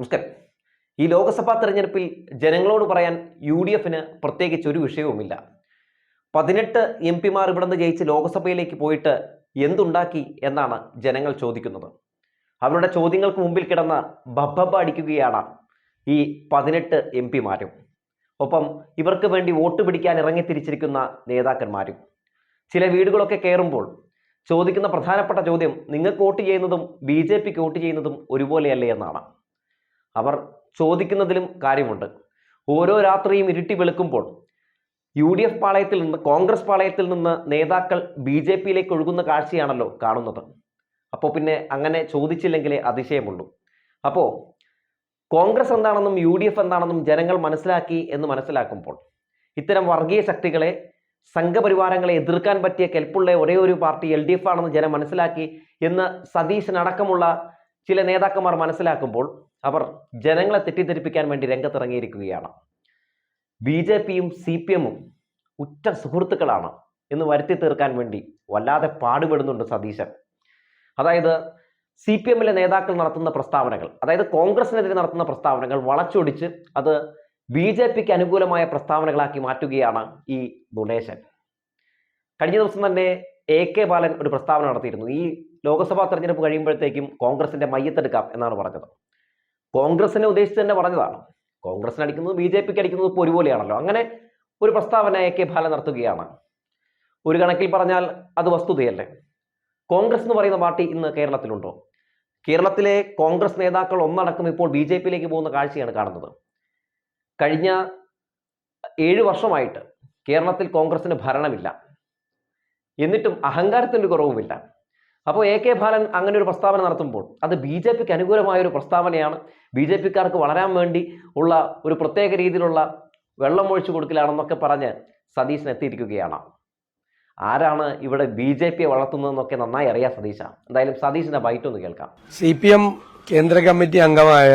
നമസ്കാരം. ഈ ലോക്സഭാ തെരഞ്ഞെടുപ്പിൽ ജനങ്ങളോട് പറയാൻ യു ഡി എഫിന് പ്രത്യേകിച്ച് ഒരു വിഷയവുമില്ല. പതിനെട്ട് എം പിമാർ ഇവിടെ നിന്ന് ജയിച്ച് ലോക്സഭയിലേക്ക് പോയിട്ട് എന്തുണ്ടാക്കി എന്നാണ് ജനങ്ങൾ ചോദിക്കുന്നത്. അവരുടെ ചോദ്യങ്ങൾക്ക് മുമ്പിൽ കിടന്ന് ബബ്ബബ അടിക്കുകയാണ് ഈ പതിനെട്ട് എം പിമാരും. ഒപ്പം ഇവർക്ക് വേണ്ടി വോട്ട് പിടിക്കാൻ ഇറങ്ങിത്തിരിച്ചിരിക്കുന്ന നേതാക്കന്മാരും. ചില വീടുകളൊക്കെ കയറുമ്പോൾ ചോദിക്കുന്ന പ്രധാനപ്പെട്ട ചോദ്യം നിങ്ങൾക്ക് വോട്ട് ചെയ്യുന്നതും ബി ജെ പിക്ക് വോട്ട് ചെയ്യുന്നതും ഒരുപോലെയല്ലേ എന്നാണ്. അവർ ചോദിക്കുന്നതിലും കാര്യമുണ്ട്. ഓരോ രാത്രിയും ഇരുട്ടി വെളുക്കുമ്പോൾ യു ഡി എഫ് പാളയത്തിൽ നിന്ന് കോൺഗ്രസ് പാളയത്തിൽ നിന്ന് നേതാക്കൾ ബി ജെ പിയിലേക്ക് ഒഴുകുന്ന കാഴ്ചയാണല്ലോ കാണുന്നത്. അപ്പോൾ പിന്നെ അങ്ങനെ ചോദിച്ചില്ലെങ്കിലേ അതിശയമുള്ളൂ. അപ്പോൾ കോൺഗ്രസ് എന്താണെന്നും യു ഡി എഫ് എന്താണെന്നും ജനങ്ങൾ മനസ്സിലാക്കി എന്ന് മനസ്സിലാക്കുമ്പോൾ ഇത്തരം വർഗീയ ശക്തികളെ സംഘപരിവാരങ്ങളെ എതിർക്കാൻ പറ്റിയ കെൽപ്പുള്ള ഒരേ ഒരു പാർട്ടി എൽ ഡി എഫ് ആണെന്ന് ജനം മനസ്സിലാക്കി എന്ന് സതീശനടക്കമുള്ള ചില നേതാക്കന്മാർ മനസ്സിലാക്കുമ്പോൾ അവർ ജനങ്ങളെ തെറ്റിദ്ധരിപ്പിക്കാൻ വേണ്ടി രംഗത്തിറങ്ങിയിരിക്കുകയാണ്. ബി ജെ പിയും സി പി എമ്മും ഉറ്റ സുഹൃത്തുക്കളാണ് എന്ന് വരുത്തി തീർക്കാൻ വേണ്ടി വല്ലാതെ പാടുപെടുന്നുണ്ട് സതീശൻ. അതായത് സി പി എമ്മിലെ നേതാക്കൾ നടത്തുന്ന പ്രസ്താവനകൾ അതായത് കോൺഗ്രസിനെതിരെ നടത്തുന്ന പ്രസ്താവനകൾ വളച്ചൊടിച്ച് അത് ബി ജെ പിക്ക് അനുകൂലമായ പ്രസ്താവനകളാക്കി മാറ്റുകയാണ് ഈ ഗുണേശൻ കഴിഞ്ഞ ദിവസം തന്നെ എ കെ ബാലൻ ഒരു പ്രസ്താവന നടത്തിയിരുന്നു. ഈ ലോക്സഭാ തെരഞ്ഞെടുപ്പ് കഴിയുമ്പോഴത്തേക്കും കോൺഗ്രസിന്റെ മയ്യത്തെടുക്കാം എന്നാണ് പറഞ്ഞത്. കോൺഗ്രസിനെ ഉദ്ദേശിച്ച് തന്നെ പറഞ്ഞതാണ്. കോൺഗ്രസിന് അടിക്കുന്നത് ബി ജെ പിക്ക് അടിക്കുന്നത് ഇപ്പോൾ ഒരുപോലെയാണല്ലോ. അങ്ങനെ ഒരു പ്രസ്താവന എ കെ ബാലൻ നടത്തുകയാണ്. ഒരു കണക്കിൽ പറഞ്ഞാൽ അത് വസ്തുതയല്ലേ? കോൺഗ്രസ് എന്ന് പറയുന്ന പാർട്ടി ഇന്ന് കേരളത്തിലുണ്ടോ? കേരളത്തിലെ കോൺഗ്രസ് നേതാക്കൾ ഒന്നടക്കം ഇപ്പോൾ ബി ജെ പിയിലേക്ക് പോകുന്ന കാഴ്ചയാണ് കാണുന്നത്. കഴിഞ്ഞ ഏഴ് വർഷമായിട്ട് കേരളത്തിൽ കോൺഗ്രസിന് ഭരണമില്ല. എന്നിട്ടും അഹങ്കാരത്തിന്റെ കുറവുമില്ല. അപ്പോൾ എ കെ ബാലൻ അങ്ങനെ ഒരു പ്രസ്താവന നടത്തുമ്പോൾ അത് ബി ജെ പിക്ക് അനുകൂലമായ ഒരു പ്രസ്താവനയാണ്. ബി ജെ പിക്കാർക്ക് വളരാൻ വേണ്ടി ഉള്ള ഒരു പ്രത്യേക രീതിയിലുള്ള വെള്ളം ഒഴിച്ചു കൊടുക്കലാണെന്നൊക്കെ പറഞ്ഞ് സതീശൻ എത്തിയിരിക്കുകയാണ്. ആരാണ് ഇവിടെ ബി ജെ പിയെ വളർത്തുന്നതെന്നൊക്കെ നന്നായി അറിയാം സതീശ. എന്തായാലും സതീശിന്റെ ബൈറ്റ് ഒന്ന് കേൾക്കാം. സി പി എം കേന്ദ്ര കമ്മിറ്റി അംഗമായ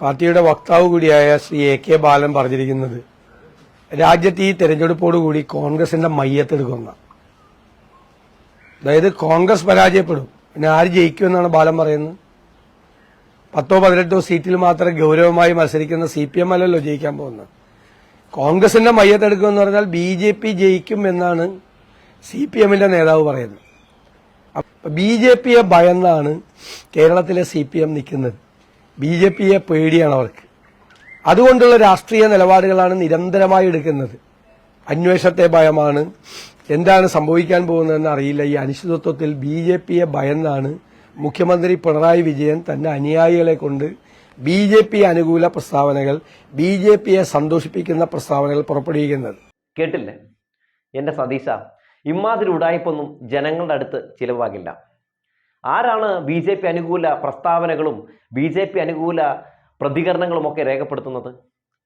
പാർട്ടിയുടെ വക്താവ് കൂടിയായ ശ്രീ എ കെ ബാലൻ പറഞ്ഞിരിക്കുന്നത് രാജ്യത്ത് ഈ തെരഞ്ഞെടുപ്പോടുകൂടി കോൺഗ്രസിന്റെ മയ്യത്തെടുക്കുന്ന അതായത് കോൺഗ്രസ് പരാജയപ്പെടും. പിന്നെ ആര് ജയിക്കുമെന്നാണ് ബാലൻ പറയുന്നത്. പത്തോ പതിനെട്ടോ സീറ്റിൽ മാത്രം ഗൗരവമായി മത്സരിക്കുന്ന സി പി എം അല്ലല്ലോ ജയിക്കാൻ പോകുന്നത്. കോൺഗ്രസിന്റെ മയ്യത്തെടുക്കുമെന്ന് പറഞ്ഞാൽ ബി ജെ പി ജയിക്കും എന്നാണ് സി പി എമ്മിന്റെ നേതാവ് പറയുന്നത്. ബി ജെ പിയെ ഭയന്നാണ് കേരളത്തിലെ സി പി എം നിൽക്കുന്നത്. ബി ജെ പിയെ പേടിയാണ് അവർക്ക്. അതുകൊണ്ടുള്ള രാഷ്ട്രീയ നിലപാടുകളാണ് നിരന്തരമായി എടുക്കുന്നത്. അന്വേഷണത്തെ ഭയമാണ് എന്താണ് സംഭവിക്കാൻ പോകുന്നതെന്ന് അറിയില്ല. ഈ അനിശ്ചിതത്വത്തിൽ ബി ജെ പിയെ ഭയന്നാണ് മുഖ്യമന്ത്രി പിണറായി വിജയൻ തന്റെ അനുയായികളെ കൊണ്ട് ബി ജെ പി അനുകൂല പ്രസ്താവനകൾ ബി ജെ പിയെ സന്തോഷിപ്പിക്കുന്ന പ്രസ്താവനകൾ പുറപ്പെടുവിക്കുന്നത്. കേട്ടില്ലേ? എന്റെ സതീശ ഇമാതിരി ഉടായ്പൊന്നും ജനങ്ങളുടെ അടുത്ത് ചിലവാകില്ല. ആരാണ് ബി ജെ പി അനുകൂല പ്രസ്താവനകളും ബി ജെ പി അനുകൂല പ്രതികരണങ്ങളും ഒക്കെ രേഖപ്പെടുത്തുന്നത്?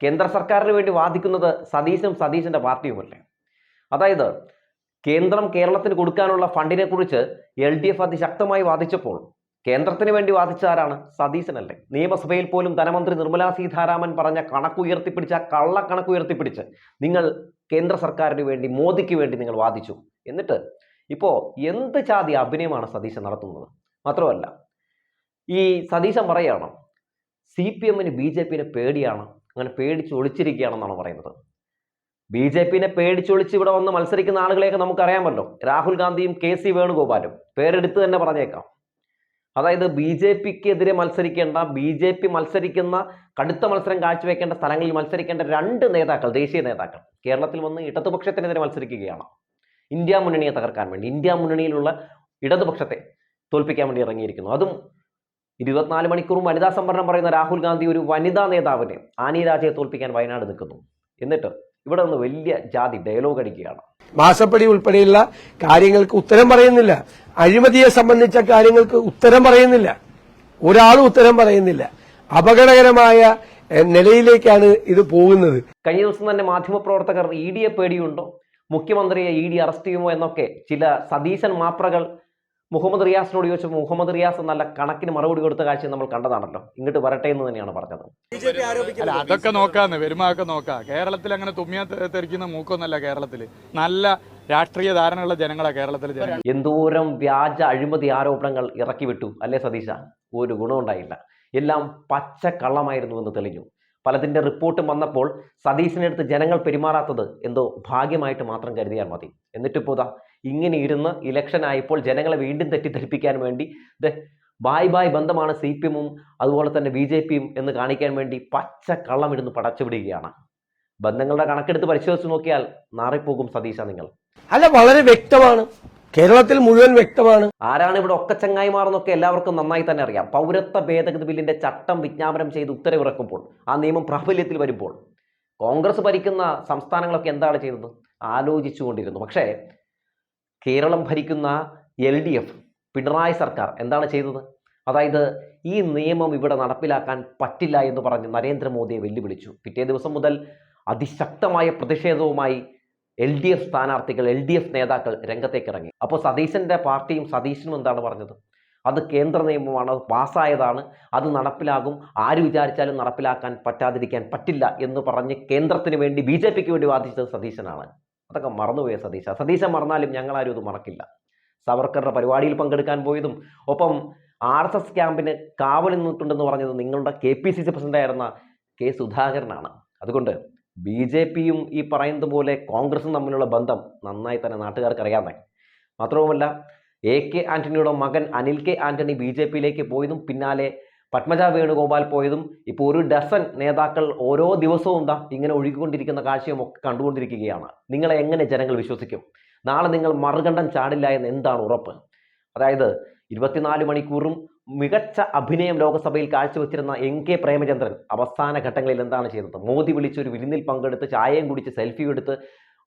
കേന്ദ്ര സർക്കാരിന് വേണ്ടി വാദിക്കുന്നത് സതീശും സതീശന്റെ പാർട്ടിയുമല്ലേ? അതായത് കേന്ദ്രം കേരളത്തിന് കൊടുക്കാനുള്ള ഫണ്ടിനെ കുറിച്ച് എൽ ഡി എഫ് അതിശക്തമായി വാദിച്ചപ്പോൾ കേന്ദ്രത്തിന് വേണ്ടി വാദിച്ച ആരാണ്? സതീശനല്ലേ നിയമസഭയിൽ പോലും ധനമന്ത്രി നിർമ്മലാ സീതാരാമൻ പറഞ്ഞ കണക്കുയർത്തിപ്പിടിച്ച കള്ള കണക്കുയർത്തിപ്പിടിച്ച് നിങ്ങൾ കേന്ദ്ര സർക്കാരിന് വേണ്ടി മോദിക്ക് വേണ്ടി നിങ്ങൾ വാദിച്ചു. എന്നിട്ട് ഇപ്പോൾ എന്ത് ചാതി അഭിനയമാണ് സതീശൻ നടത്തുന്നത്? മാത്രമല്ല ഈ സതീശൻ പറയുകയാണ് സി പി എമ്മിന് ബി ജെ പിന് പേടിയാണ് അങ്ങനെ പേടിച്ച് ഒളിച്ചിരിക്കുകയാണെന്നാണ് പറയുന്നത്. ബി ജെ പിനെ പേടിച്ചൊളിച്ച് ഇവിടെ വന്ന് മത്സരിക്കുന്ന ആളുകളെയൊക്കെ നമുക്കറിയാമല്ലോ. രാഹുൽ ഗാന്ധിയും കെ സി വേണുഗോപാലും. പേരെടുത്ത് തന്നെ പറഞ്ഞേക്കാം. അതായത് ബി ജെ പിക്കെതിരെ മത്സരിക്കേണ്ട ബി ജെ പി മത്സരിക്കുന്ന കടുത്ത മത്സരം കാഴ്ചവെക്കേണ്ട സ്ഥലങ്ങളിൽ മത്സരിക്കേണ്ട രണ്ട് നേതാക്കൾ ദേശീയ നേതാക്കൾ കേരളത്തിൽ വന്ന് ഇടതുപക്ഷത്തിനെതിരെ മത്സരിക്കുകയാണ്. ഇന്ത്യ മുന്നണിയെ തകർക്കാൻ വേണ്ടി ഇന്ത്യ മുന്നണിയിലുള്ള ഇടതുപക്ഷത്തെ തോൽപ്പിക്കാൻ വേണ്ടി ഇറങ്ങിയിരിക്കുന്നു. അതും ഇരുപത്തിനാല് മണിക്കൂറും വനിതാ സംവരണം പറയുന്ന രാഹുൽ ഗാന്ധി ഒരു വനിതാ നേതാവിനെ ആനി രാജയെ തോൽപ്പിക്കാൻ വയനാട് നിൽക്കുന്നു. എന്നിട്ട് ഇവിടെ നിന്ന് വലിയ ജാതി ഡയലോഗ് അടിക്കുകയാണ്. മാസപ്പടി ഉൾപ്പെടെയുള്ള കാര്യങ്ങൾക്ക് ഉത്തരം പറയുന്നില്ല. അഴിമതിയെ സംബന്ധിച്ച കാര്യങ്ങൾക്ക് ഉത്തരം പറയുന്നില്ല. ഒരാളും ഉത്തരം പറയുന്നില്ല. അപകടകരമായ നിലയിലേക്കാണ് ഇത് പോകുന്നത്. കഴിഞ്ഞ ദിവസം തന്നെ മാധ്യമപ്രവർത്തകർ ഇ ഡിയെ പേടിയുണ്ടോ? മുഖ്യമന്ത്രിയെ ഇ ഡി അറസ്റ്റ് ചെയ്യുമോ എന്നൊക്കെ ചില സതീശൻ മാപ്രകൾ മുഹമ്മദ് റിയാസിനോട് ചോദിച്ചപ്പോൾ മുഹമ്മദ് റിയാസ് നല്ല കണക്കിന് മറുപടി കൊടുത്ത കാഴ്ച നമ്മൾ കണ്ടതാണല്ലോ. ഇങ്ങോട്ട് വരട്ടെ എന്ന് തന്നെയാണ് പറഞ്ഞത്. അല്ല അതൊക്കെ നോക്കാന്ന് വരുമാനമൊക്കെ നോക്കാം. കേരളത്തിൽ അങ്ങനെ തുമ്മിയാ തെരിക്കുന്ന തെറിക്കുന്ന മൂക്കൊന്നല്ല കേരളത്തിൽ നല്ല രാഷ്ട്രീയ ധാരണയുള്ള ജനങ്ങളാ കേരളത്തിലെ ജനങ്ങൾ. എന്തോരം വ്യാജ അഴിമതി ആരോപണങ്ങൾ ഇറക്കി വിട്ടു അല്ലേ സതീശ? ഒരു ഗുണമുണ്ടായില്ല എല്ലാം പച്ച കള്ളമായിരുന്നു എന്ന് തെളിഞ്ഞു. പലതിന്റെ റിപ്പോർട്ടും വന്നപ്പോൾ സതീശിനടുത്ത് ജനങ്ങൾ പെരുമാറാത്തത് എന്തോ ഭാഗ്യമായിട്ട് മാത്രം കരുതിയാൽ മതി. എന്നിട്ടിപ്പോൾ ഇതാ ഇങ്ങനെ ഇരുന്ന് ഇലക്ഷൻ ആയപ്പോൾ ജനങ്ങളെ വീണ്ടും തെറ്റിദ്ധരിപ്പിക്കാൻ വേണ്ടി ദേ ബായ് ബായ് ബന്ധമാണ് സി പി എമ്മും അതുപോലെ തന്നെ ബി ജെ പിയും എന്ന് കാണിക്കാൻ വേണ്ടി പച്ച കള്ളം കള്ളമിരുന്ന് പടച്ചുവിടുകയാണ് ബന്ധങ്ങളുടെ കണക്കെടുത്ത് പരിശോധിച്ച് നോക്കിയാൽ നാറിപ്പോകും സതീശ നിങ്ങൾ. അല്ല വളരെ വ്യക്തമാണ്. കേരളത്തിൽ മുഴുവൻ വ്യക്തമാണ്. ആരാണ് ഇവിടെ ഒക്കെ ചങ്ങായിമാർന്നൊക്കെ എല്ലാവർക്കും നന്നായി തന്നെ അറിയാം. പൗരത്വ ഭേദഗതി ബില്ലിന്റെ ചട്ടം വിജ്ഞാപനം ചെയ്ത് ഉത്തരവിറക്കുമ്പോൾ ആ നിയമം പ്രാബല്യത്തിൽ വരുമ്പോൾ കോൺഗ്രസ് ഭരിക്കുന്ന സംസ്ഥാനങ്ങളൊക്കെ എന്താണ് ചെയ്തത്? ആലോചിച്ചുകൊണ്ടിരുന്നു. പക്ഷേ കേരളം ഭരിക്കുന്ന എൽ ഡി എഫ് പിണറായി സർക്കാർ എന്താണ് ചെയ്തത്? അതായത് ഈ നിയമം ഇവിടെ നടപ്പിലാക്കാൻ പറ്റില്ല എന്ന് പറഞ്ഞ് നരേന്ദ്രമോദിയെ വെല്ലുവിളിച്ചു. പിറ്റേ ദിവസം മുതൽ അതിശക്തമായ പ്രതിഷേധവുമായി എൽ ഡി എഫ് സ്ഥാനാർത്ഥികൾ എൽ ഡി എഫ് നേതാക്കൾ രംഗത്തേക്ക് ഇറങ്ങി അപ്പോൾ സതീശന്റെ പാർട്ടിയും സതീശനും എന്താണ് പറഞ്ഞത്? അത് കേന്ദ്ര നിയമമാണ് പാസ്സായതാണ് അത് നടപ്പിലാകും. ആര് വിചാരിച്ചാലും നടപ്പിലാക്കാൻ പറ്റാതിരിക്കാൻ പറ്റില്ല എന്ന് പറഞ്ഞ് കേന്ദ്രത്തിന് വേണ്ടി ബി ജെ പിക്ക് വേണ്ടി വാദിച്ചത് സതീശനാണ്. അതൊക്കെ മറന്നുപോയ സതീശ? സതീശൻ മറന്നാലും ഞങ്ങളാരും ഇത് മറക്കില്ല. സവർക്കറുടെ പരിപാടിയിൽ പങ്കെടുക്കാൻ പോയതും ഒപ്പം ആർ എസ് എസ് ക്യാമ്പിന് കാവൽ നിന്നിട്ടുണ്ടെന്ന് പറഞ്ഞത് നിങ്ങളുടെ കെ പി സി സി പ്രസിഡന്റായിരുന്ന കെ സുധാകരനാണ്. അതുകൊണ്ട് ബി ജെ പിയും ഈ പറയുന്നത് പോലെ കോൺഗ്രസും തമ്മിലുള്ള ബന്ധം നന്നായി തന്നെ നാട്ടുകാർക്ക് അറിയാതെ മാത്രവുമല്ല എ കെ ആന്റണിയുടെ മകൻ Anil K Antony B J പിയിലേക്ക് പോയതും പിന്നാലെ പത്മജ വേണുഗോപാൽ പോയതും ഇപ്പോൾ ഒരു ഡസൻ നേതാക്കൾ ഓരോ ദിവസവും എന്താ ഇങ്ങനെ ഒഴുകിക്കൊണ്ടിരിക്കുന്ന കാഴ്ചയും ഒക്കെ കണ്ടുകൊണ്ടിരിക്കുകയാണ്. നിങ്ങളെ എങ്ങനെ ജനങ്ങൾ വിശ്വസിക്കും? നാളെ നിങ്ങൾ മറുകണ്ഠം ചാടില്ല എന്ന് എന്താണ് ഉറപ്പ്? അതായത് ഇരുപത്തിനാല് മണിക്കൂറും മികച്ച അഭിനയം ലോകസഭയിൽ കാഴ്ചവെച്ചിരുന്ന എൻ കെ പ്രേമചന്ദ്രൻ അവസാന ഘട്ടങ്ങളിൽ എന്താണ് ചെയ്തത്? മോദി വിളിച്ചൊരു വിരുന്നിൽ പങ്കെടുത്ത് ചായയും കുടിച്ച് സെൽഫി എടുത്ത്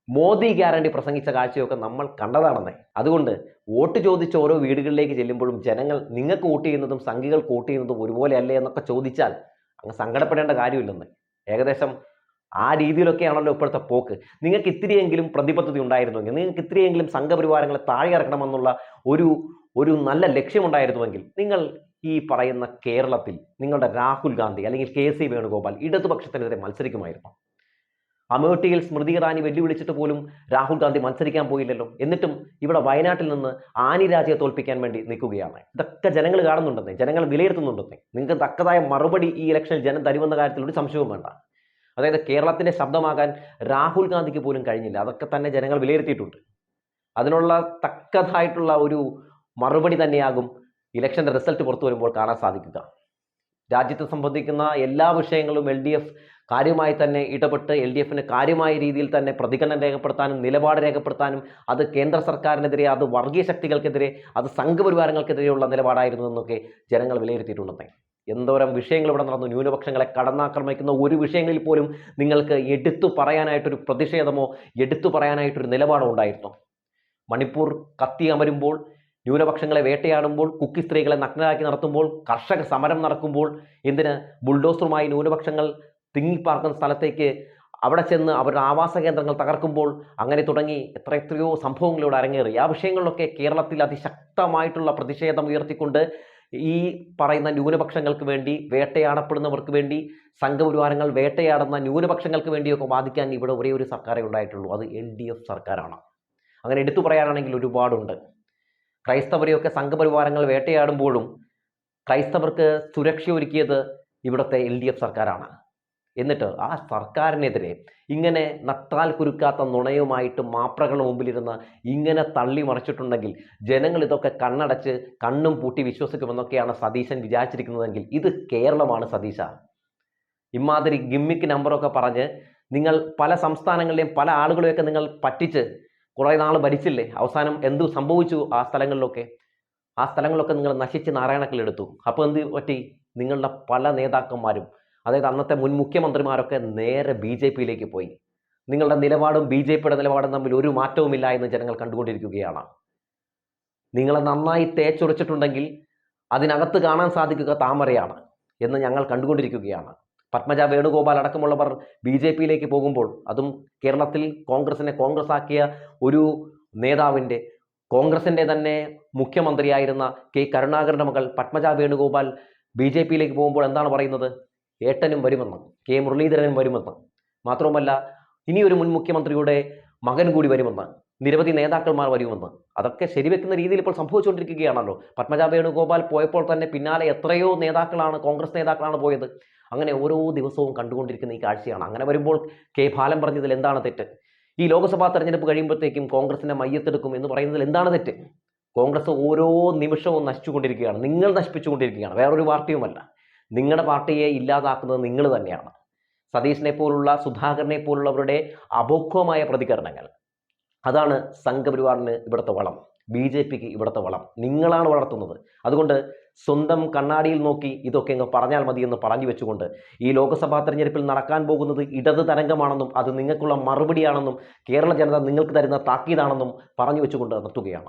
മോദി ഗ്യാരണ്ടി പ്രസംഗിച്ച കാഴ്ചയൊക്കെ നമ്മൾ കണ്ടതാണെന്നേ. അതുകൊണ്ട് വോട്ട് ചോദിച്ച ഓരോ വീടുകളിലേക്ക് ചെല്ലുമ്പോഴും ജനങ്ങൾ നിങ്ങൾക്ക് വോട്ട് ചെയ്യുന്നതും സംഘികൾക്ക് വോട്ട് ചെയ്യുന്നതും ഒരുപോലെ അല്ലേ എന്നൊക്കെ ചോദിച്ചാൽ അങ്ങ് സങ്കടപ്പെടേണ്ട കാര്യമില്ലെന്ന്. ഏകദേശം ആ രീതിയിലൊക്കെയാണല്ലോ ഇപ്പോഴത്തെ പോക്ക്. നിങ്ങൾക്ക് ഇത്തിരിയെങ്കിലും പ്രതിബദ്ധത ഉണ്ടായിരുന്നുവെങ്കിൽ നിങ്ങൾക്ക് ഇത്തിരിയെങ്കിലും സംഘപരിവാരങ്ങളെ താഴെ ഇറക്കണമെന്നുള്ള ഒരു ഒരു നല്ല ലക്ഷ്യമുണ്ടായിരുന്നുവെങ്കിൽ നിങ്ങൾ ഈ പറയുന്ന കേരളത്തിൽ നിങ്ങളുടെ രാഹുൽ ഗാന്ധി അല്ലെങ്കിൽ കെ സി വേണുഗോപാൽ ഇടതുപക്ഷത്തിനെതിരെ മത്സരിക്കുമായിരുന്നു. അമേഠിയിൽ സ്മൃതി ഇറാനി വെല്ലുവിളിച്ചിട്ട് പോലും രാഹുൽ ഗാന്ധി മത്സരിക്കാൻ പോയില്ലല്ലോ. എന്നിട്ടും ഇവിടെ വയനാട്ടിൽ നിന്ന് ആനി രാജയെ തോൽപ്പിക്കാൻ വേണ്ടി നിൽക്കുകയാണ്. ഇതൊക്കെ ജനങ്ങൾ കാണുന്നുണ്ടെന്നേ ജനങ്ങൾ വിലയിരുത്തുന്നുണ്ടെന്നേ. നിങ്ങൾക്ക് തക്കതായ മറുപടി ഈ ഇലക്ഷനിൽ ജനം തരുമെന്ന കാര്യത്തിൽ ഒരു സംശയവും വേണ്ട. അതായത് കേരളത്തിന്റെ ശബ്ദമാകാൻ രാഹുൽ ഗാന്ധിക്ക് പോലും കഴിഞ്ഞില്ല. അതൊക്കെ തന്നെ ജനങ്ങൾ വിലയിരുത്തിയിട്ടുണ്ട്. അതിനുള്ള തക്കതായിട്ടുള്ള ഒരു മറുപടി തന്നെയാകും ഇലക്ഷന്റെ റിസൾട്ട് പുറത്തു വരുമ്പോൾ കാണാൻ സാധിക്കുക. രാജ്യത്തെ സംബന്ധിക്കുന്ന എല്ലാ വിഷയങ്ങളും എൽ ഡി എഫ് കാര്യമായി തന്നെ ഇടപെട്ട് എൽ ഡി എഫിന് കാര്യമായ രീതിയിൽ തന്നെ പ്രതികരണം രേഖപ്പെടുത്താനും നിലപാട് രേഖപ്പെടുത്താനും അത് കേന്ദ്ര സർക്കാരിനെതിരെ അത് വർഗീയ ശക്തികൾക്കെതിരെ അത് സംഘപരിവാരങ്ങൾക്കെതിരെയുള്ള നിലപാടായിരുന്നു എന്നൊക്കെ ജനങ്ങൾ വിലയിരുത്തിയിട്ടുണ്ടെന്നേ എന്തോരം വിഷയങ്ങൾ ഇവിടെ നടന്നു. ന്യൂനപക്ഷങ്ങളെ കടന്നാക്രമിക്കുന്ന ഒരു വിഷയങ്ങളിൽ പോലും നിങ്ങൾക്ക് എടുത്തു പറയാനായിട്ടൊരു പ്രതിഷേധമോ എടുത്തു പറയാനായിട്ടൊരു നിലപാടോ ഉണ്ടായിരുന്നു. മണിപ്പൂർ കത്തി അമരുമ്പോൾ ന്യൂനപക്ഷങ്ങളെ വേട്ടയാടുമ്പോൾ കുക്കി സ്ത്രീകളെ നഗ്നരാക്കി നടത്തുമ്പോൾ കർഷക സമരം നടക്കുമ്പോൾ എന്തിന് ബുൾഡോസറുമായി ന്യൂനപക്ഷങ്ങൾ തിങ്ങിപ്പാർക്കുന്ന സ്ഥലത്തേക്ക് അവിടെ ചെന്ന് അവരുടെ ആവാസ കേന്ദ്രങ്ങൾ തകർക്കുമ്പോൾ അങ്ങനെ തുടങ്ങി എത്ര എത്രയോ സംഭവങ്ങളിലൂടെ അരങ്ങേറി. ആ വിഷയങ്ങളിലൊക്കെ കേരളത്തിൽ അതിശക്തമായിട്ടുള്ള പ്രതിഷേധം ഉയർത്തിക്കൊണ്ട് ഈ പറയുന്ന ന്യൂനപക്ഷങ്ങൾക്ക് വേണ്ടി വേട്ടയാടപ്പെടുന്നവർക്ക് വേണ്ടി സംഘപരിവാരങ്ങൾ വേട്ടയാടുന്ന ന്യൂനപക്ഷങ്ങൾക്ക് വേണ്ടിയൊക്കെ വാദിക്കാൻ ഇവിടെ ഒരേ ഒരു സർക്കാരേ ഉണ്ടായിട്ടുള്ളൂ. അത് എൽ ഡി എഫ് സർക്കാരാണ്. അങ്ങനെ എടുത്തു പറയാനാണെങ്കിൽ ഒരുപാടുണ്ട്. ക്രൈസ്തവരെയൊക്കെ സംഘപരിവാരങ്ങൾ വേട്ടയാടുമ്പോഴും ക്രൈസ്തവർക്ക് സുരക്ഷ ഒരുക്കിയത് ഇവിടുത്തെ എൽ ഡി എഫ് സർക്കാരാണ്. എന്നിട്ട് ആ സർക്കാരിനെതിരെ ഇങ്ങനെ നട്ടാൽ കുരുക്കാത്ത നുണയുമായിട്ട് മാപ്രകളുടെ മുമ്പിലിരുന്ന് ഇങ്ങനെ തള്ളി മറിച്ചിട്ടുണ്ടെങ്കിൽ ജനങ്ങൾ ഇതൊക്കെ കണ്ണടച്ച് കണ്ണും പൂട്ടി വിശ്വസിക്കുമെന്നൊക്കെയാണ് സതീശൻ വിചാരിച്ചിരിക്കുന്നതെങ്കിൽ ഇത് കേരളമാണ് സതീശ. ഇമാതിരി ഗിമ്മിക്ക് നമ്പറൊക്കെ പറഞ്ഞ് നിങ്ങൾ പല സംസ്ഥാനങ്ങളിലെയും പല ആളുകളെയൊക്കെ നിങ്ങൾ പറ്റിച്ച് കുറേ നാൾ ഭരിച്ചില്ലേ? അവസാനം എന്തു സംഭവിച്ചു ആ സ്ഥലങ്ങളിലൊക്കെ? ആ സ്ഥലങ്ങളൊക്കെ നിങ്ങൾ നശിച്ച് നാരായണക്കല്ലെടുത്തു അപ്പോൾ എന്ത് പറ്റി? നിങ്ങളുടെ പല നേതാക്കന്മാരും അതായത് അന്നത്തെ മുൻ മുഖ്യമന്ത്രിമാരൊക്കെ നേരെ ബി ജെ പിയിലേക്ക് പോയി. നിങ്ങളുടെ നിലപാടും ബി ജെ പിയുടെ നിലപാടും തമ്മിൽ ഒരു മാറ്റവുമില്ല എന്ന് ജനങ്ങൾ കണ്ടുകൊണ്ടിരിക്കുകയാണ്. നിങ്ങളെ നന്നായി തേച്ചൊടിച്ചിട്ടുണ്ടെങ്കിൽ അതിനകത്ത് കാണാൻ സാധിക്കുക താമരയാണ് എന്ന് ഞങ്ങൾ കണ്ടുകൊണ്ടിരിക്കുകയാണ്. പത്മജ വേണുഗോപാൽ അടക്കമുള്ളവർ ബി ജെ പിയിലേക്ക് പോകുമ്പോൾ അതും കേരളത്തിൽ കോൺഗ്രസിനെ കോൺഗ്രസ് ആക്കിയ ഒരു നേതാവിന്റെ കോൺഗ്രസിന്റെ തന്നെ മുഖ്യമന്ത്രിയായിരുന്ന കെ കരുണാകരന്റെ മകൾ പത്മജ വേണുഗോപാൽ ബി ജെ പിയിലേക്ക് പോകുമ്പോൾ എന്താണ് പറയുന്നത്? ഏട്ടനും വരുമെന്ന് കെ മുരളീധരനും വരുമെന്ന്. മാത്രവുമല്ല ഇനിയൊരു മുൻ മുഖ്യമന്ത്രിയുടെ മകൻ കൂടി വരുമെന്ന് നിരവധി നേതാക്കന്മാർ വരുമെന്ന്. അതൊക്കെ ശരിവെക്കുന്ന രീതിയിൽ ഇപ്പോൾ സംഭവിച്ചുകൊണ്ടിരിക്കുകയാണല്ലോ. പത്മജ വേണുഗോപാൽ പോയപ്പോൾ തന്നെ പിന്നാലെ എത്രയോ നേതാക്കളാണ് കോൺഗ്രസ് നേതാക്കളാണ് പോയത്. അങ്ങനെ ഓരോ ദിവസവും കണ്ടുകൊണ്ടിരിക്കുന്ന ഈ കാഴ്ചയാണ്. അങ്ങനെ വരുമ്പോൾ കെ ബാലൻ പറഞ്ഞതിൽ എന്താണ് തെറ്റ്? ഈ ലോക്സഭാ തെരഞ്ഞെടുപ്പ് കഴിയുമ്പോഴത്തേക്കും കോൺഗ്രസിനെ മയ്യത്തെടുക്കും എന്ന് പറയുന്നതിൽ എന്താണ് തെറ്റ്? കോൺഗ്രസ് ഓരോ നിമിഷവും നശിച്ചുകൊണ്ടിരിക്കുകയാണ്. നിങ്ങൾ നശിപ്പിച്ചുകൊണ്ടിരിക്കുകയാണ്. വേറൊരു പാർട്ടിയുമല്ല. നിങ്ങളുടെ പാർട്ടിയെ ഇല്ലാതാക്കുന്നത് നിങ്ങൾ തന്നെയാണ്. സതീഷിനെ പോലുള്ള സുധാകരനെ പോലുള്ളവരുടെ അപോക്വമായ പ്രതികരണങ്ങൾ. അതാണ് സംഘപരിവാറിന് ഇവിടുത്തെ വളം. ബി ജെ പിക്ക് ഇവിടുത്തെ വളം. നിങ്ങളാണ് വളർത്തുന്നത്. അതുകൊണ്ട് സ്വന്തം കണ്ണാടിയിൽ നോക്കി ഇതൊക്കെ അങ്ങ് പറഞ്ഞാൽ മതി എന്ന് പറഞ്ഞു വെച്ചുകൊണ്ട് ഈ ലോക്സഭാ തെരഞ്ഞെടുപ്പിൽ നടക്കാൻ പോകുന്നത് ഇടത് തരംഗമാണെന്നും അത് നിങ്ങൾക്കുള്ള മറുപടിയാണെന്നും കേരള ജനത നിങ്ങൾക്ക് തരുന്ന താക്കീതാണെന്നും പറഞ്ഞു വെച്ചുകൊണ്ട് നിർത്തുകയാണ്.